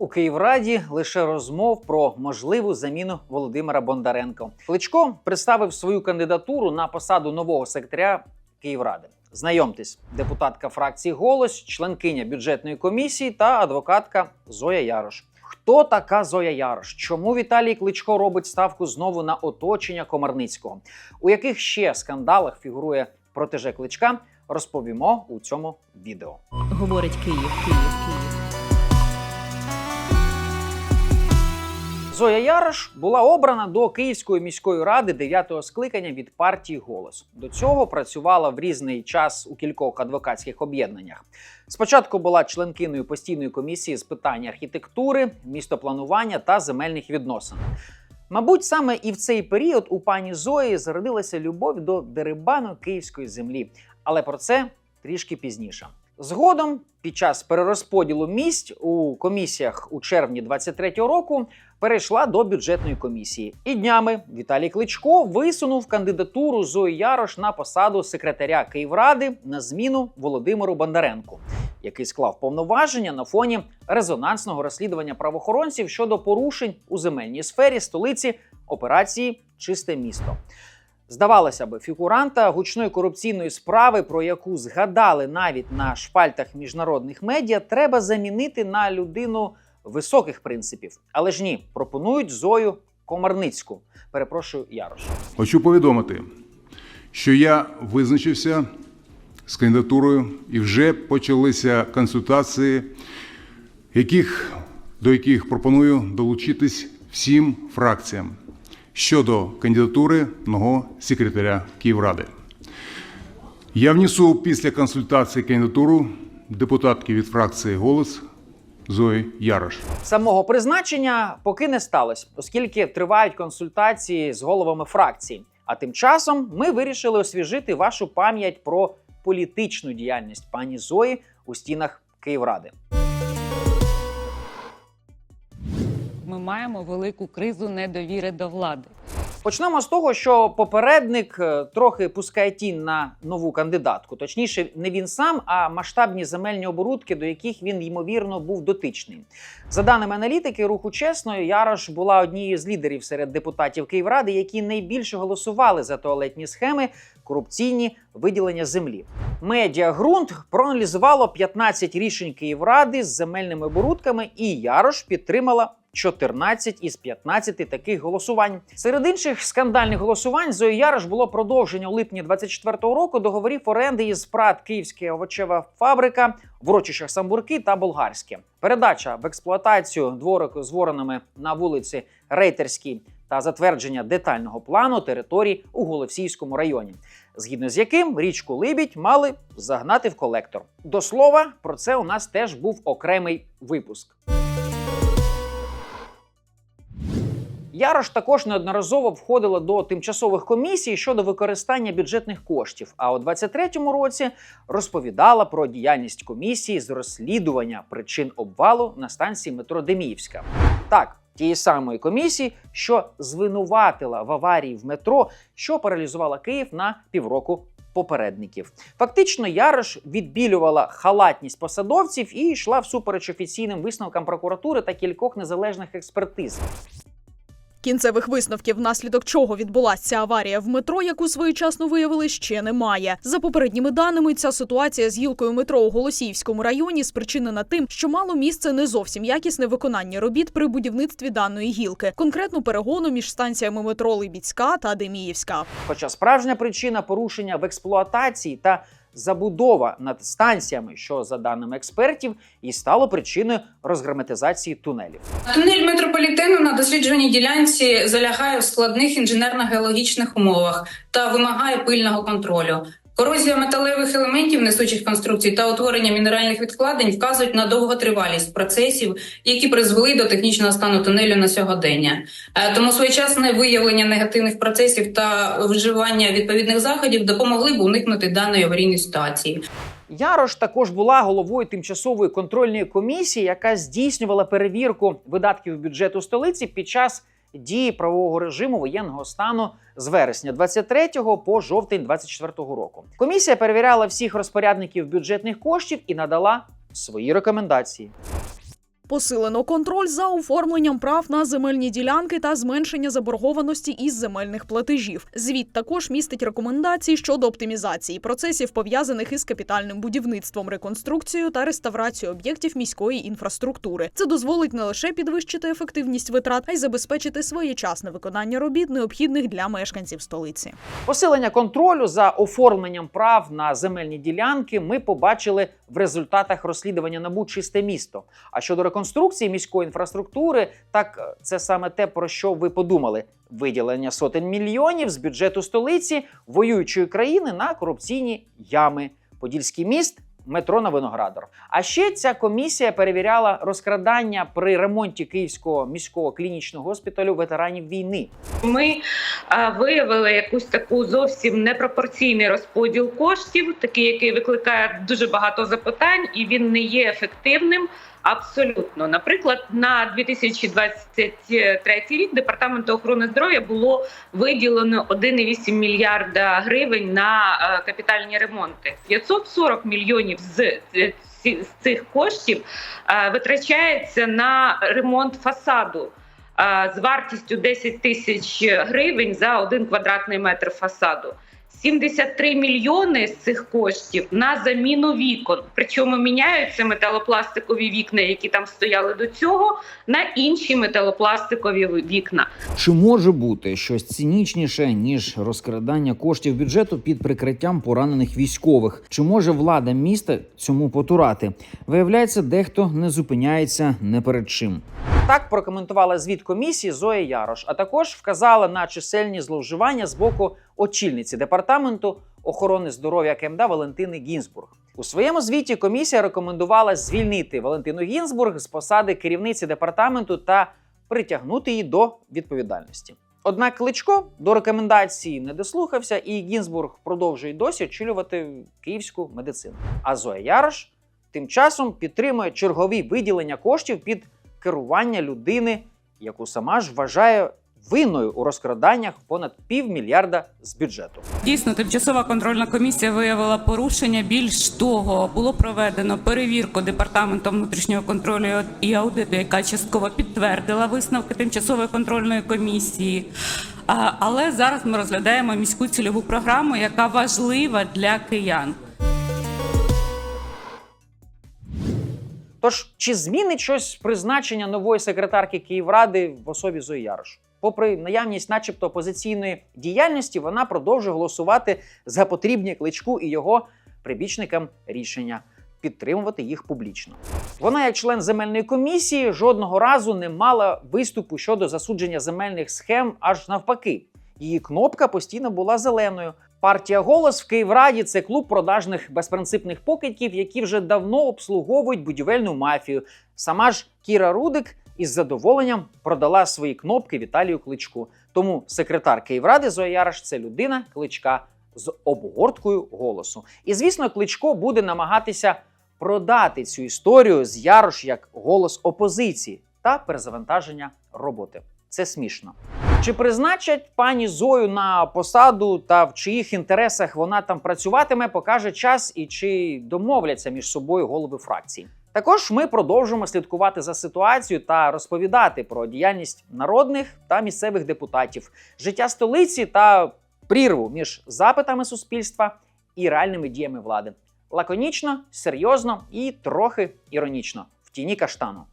У Київраді лише розмов про можливу заміну Володимира Бондаренко. Кличко представив свою кандидатуру на посаду нового секретаря Київради. Знайомтесь, депутатка фракції Голос, членкиня бюджетної комісії та адвокатка Зоя Ярош. Хто така Зоя Ярош? Чому Віталій Кличко робить ставку знову на оточення Комарницького? У яких ще скандалах фігурує протеже Кличка? Розповімо у цьому відео. Говорить Київ, Київ, Київ. Зоя Ярош була обрана до Київської міської ради 9-го скликання від партії Голос. До цього працювала в різний час у кількох адвокатських об'єднаннях. Спочатку була членкиною постійної комісії з питань архітектури, містопланування та земельних відносин. Мабуть, саме і в цей період у пані Зої зародилася любов до дерибану київської землі, але про це трішки пізніше. Згодом, під час перерозподілу місць у комісіях у червні 23-го року, перейшла до бюджетної комісії. І днями Віталій Кличко висунув кандидатуру Зої Ярош на посаду секретаря Київради на зміну Володимиру Бондаренку, який склав повноваження на фоні резонансного розслідування правоохоронців щодо порушень у земельній сфері столиці операції Чисте місто. Здавалося б, фігуранта гучної корупційної справи, про яку згадали навіть на шпальтах міжнародних медіа, треба замінити на людину високих принципів. Але ж ні, пропонують Зою Комарницьку. Перепрошую, Ярош. Хочу повідомити, що я визначився з кандидатурою і вже почалися консультації, яких, до яких пропоную долучитись всім фракціям щодо кандидатури нового секретаря Київради. Я внесу після консультації кандидатуру депутатки від фракції Голос Зої Ярош. Самого призначення поки не сталося, оскільки тривають консультації з головами фракцій. А тим часом ми вирішили освіжити вашу пам'ять про політичну діяльність пані Зої у стінах Київради. Ми маємо велику кризу недовіри до влади. Почнемо з того, що попередник е, трохи пускає тінь на нову кандидатку. Точніше, не він сам, а масштабні земельні оборудки, до яких він ймовірно був дотичний. За даними аналітики, руху чесно, Ярош була однією з лідерів серед депутатів Київради, які найбільше голосували за туалетні схеми, корупційні виділення землі. Медіа ґрунт проаналізувало 15 рішень Київради з земельними оборудками, і Ярош підтримала 14 із 15 таких голосувань. Серед інших скандальних голосувань Зої Ярош було продовження у липні 24-го року договорів оренди із ПРАТ Київська овочева фабрика в урочищах Самбурки та Болгарське. Передача в експлуатацію дворику з воронами на вулиці Рейтерській та затвердження детального плану територій у Голосіївському районі, згідно з яким річку Либідь мали загнати в колектор. До слова, про це у нас теж був окремий випуск. Ярош також неодноразово входила до тимчасових комісій щодо використання бюджетних коштів. А у 23-му році розповідала про діяльність комісії з розслідування причин обвалу на станції метро Деміївська. Так, тієї самої комісії, що звинуватила в аварії в метро, що паралізувала Київ на півроку. Попередників фактично Ярош відбілювала халатність посадовців і йшла всупереч офіційним висновкам прокуратури та кількох незалежних експертиз. Кінцевих висновків, внаслідок чого відбулася аварія в метро, яку своєчасно виявили, ще немає. За попередніми даними, ця ситуація з гілкою метро у Голосіївському районі спричинена тим, що мало місце не зовсім якісне виконання робіт при будівництві даної гілки, конкретно перегону між станціями метро Либідська та Деміївська. Хоча справжня причина порушення в експлуатації та забудова над станціями, що за даними експертів, і стало причиною розгерметизації тунелів. Тунель метрополітену на дослідженій ділянці залягає в складних інженерно-геологічних умовах та вимагає пильного контролю. Корозія металевих елементів несучих конструкцій та утворення мінеральних відкладень вказують на довготривалість процесів, які призвели до технічного стану тунелю на сьогодення. Е, Тому своєчасне виявлення негативних процесів та вживання відповідних заходів допомогли б уникнути даної аварійної ситуації. Ярош також була головою тимчасової контрольної комісії, яка здійснювала перевірку видатків бюджету столиці під час дії правового режиму воєнного стану з вересня 23 по жовтень 24 року. Комісія перевіряла всіх розпорядників бюджетних коштів і надала свої рекомендації. Посилено контроль за оформленням прав на земельні ділянки та зменшення заборгованості із земельних платежів. Звіт також містить рекомендації щодо оптимізації процесів, пов'язаних із капітальним будівництвом, реконструкцією та реставрацією об'єктів міської інфраструктури. Це дозволить не лише підвищити ефективність витрат, а й забезпечити своєчасне виконання робіт, необхідних для мешканців столиці. Посилення контролю за оформленням прав на земельні ділянки ми побачили в результатах розслідування НАБУ чисте місто. А щодо реконструкції міської інфраструктури, так е, це саме те, про що ви подумали: виділення сотень мільйонів з бюджету столиці воюючої країни на корупційні ями. Подільський міст. Метро на Виноградар. А ще ця комісія перевіряла розкрадання при ремонті Київського міського клінічного госпіталю ветеранів війни. Ми а, виявили якусь таку зовсім непропорційний розподіл коштів, такий, який викликає дуже багато запитань, і він не є ефективним. Абсолютно, наприклад, на 2023 рік департаменту охорони здоров'я було виділено 1,8 мільярда гривень на е, капітальні ремонти. 540 мільйонів з е, з цих коштів е, витрачається на ремонт фасаду з вартістю 10 тисяч гривень за один квадратний метр фасаду. 73 мільйони з цих коштів на заміну вікон. Причому міняються металопластикові вікна, які там стояли до цього, на інші металопластикові вікна. Чи може бути щось цинічніше ніж розкрадання коштів бюджету під прикриттям поранених військових? Чи може влада міста цьому потурати? Виявляється, дехто не зупиняється не перед чим. Так прокоментувала звіт комісії Зоя Ярош, а також вказала на чисельні зловживання з боку очільниці департаменту охорони здоров'я КМДА Валентини Гінзбург. У своєму звіті комісія рекомендувала звільнити Валентину Гінзбург з посади керівниці департаменту та притягнути її до відповідальності. Однак Кличко до рекомендації не дослухався, і Гінзбург продовжує досі очолювати київську медицину. А Зоя Ярош тим часом підтримує чергові виділення коштів під керування людини, яку сама ж вважає винною у розкраданнях понад півмільярда з бюджету. Дійсно, тимчасова контрольна комісія виявила порушення. Більш того, було проведено перевірку департаментом внутрішнього контролю і аудиту, яка частково підтвердила висновки тимчасової контрольної комісії. Але зараз ми розглядаємо міську цільову програму, яка важлива для киян. Тож, чи змінить щось призначення нової секретарки Київради в особі Зої Ярош? Попри наявність, начебто, опозиційної діяльності, вона продовжує голосувати за потрібні кличку і його прибічникам рішення підтримувати їх публічно. Вона, як член земельної комісії, жодного разу не мала виступу щодо засудження земельних схем, аж навпаки. Її кнопка постійно була зеленою. Партія Голос в Київраді це клуб продажних безпринципних покидьків, які вже давно обслуговують будівельну мафію. Сама ж Кіра Рудик із задоволенням продала свої кнопки Віталію Кличку. Тому секретар Київради Зоя Ярош – це людина кличка з обгорткою голосу. І звісно, кличко буде намагатися продати цю історію з Ярош як голос опозиції та перезавантаження роботи. Це смішно. Чи призначать пані Зою на посаду та в чиїх інтересах вона там працюватиме, покаже час і чи домовляться між собою голови фракцій. Також ми продовжимо слідкувати за ситуацією та розповідати про діяльність народних та місцевих депутатів, життя столиці та прірву між запитами суспільства і реальними діями влади. Лаконічно, серйозно і трохи іронічно в тіні каштану.